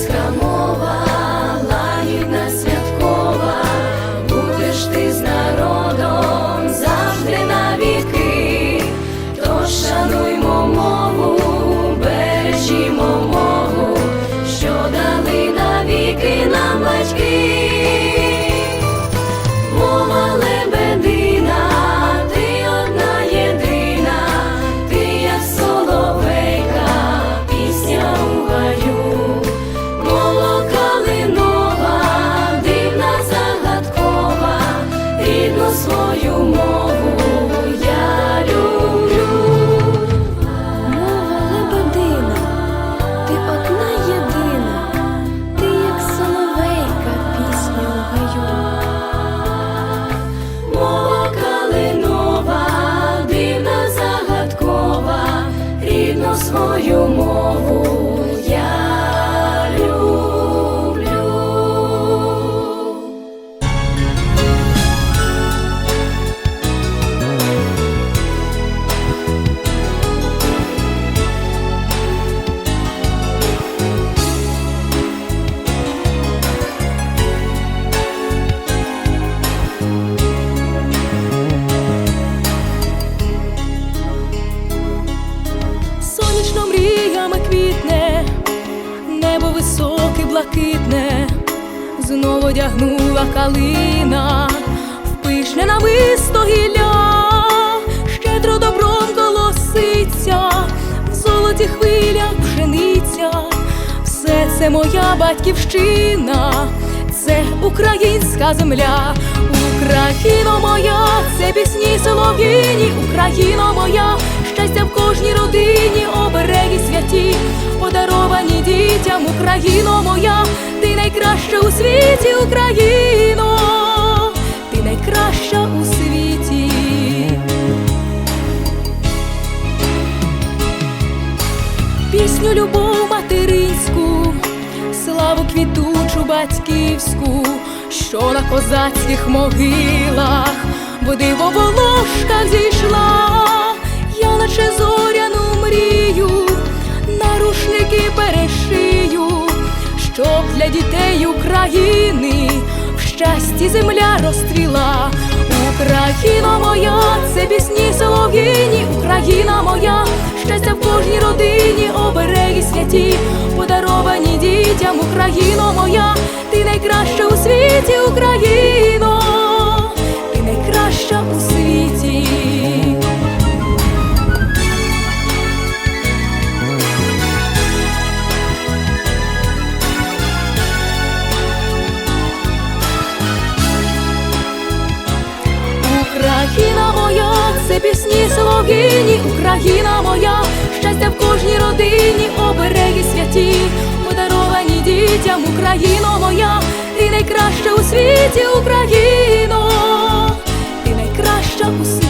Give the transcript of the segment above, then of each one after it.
Українська свою мову блакитне, знову одягнула калина, в пишне нависто гілля, щедро добром колоситься, в золоті хвилях пшениця, все це моя батьківщина, це українська земля, Україно моя, це пісні солов'їні, Україно моя, щастя в кожній родині, обереги святі, подаровані дітям, Україно моя, ти найкраща у світі, Україно, ти найкраща у світі. пісню любов материнську, славу квітучу батьківську, що на козацьких могилах, в диво волошка зійшла, наче зоряну мрію, нарушники перешию, щоб для дітей України в щасті земля розстріла. Україна моя, це пісні солов'їні, Україна моя, Україна моя, щастя в кожній родині, обереги святі, подаровані дітям, Україно моя, ти найкраща у світі, Україно, ти найкраща у світі,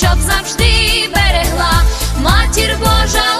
щоб завжди берегла матір Божа.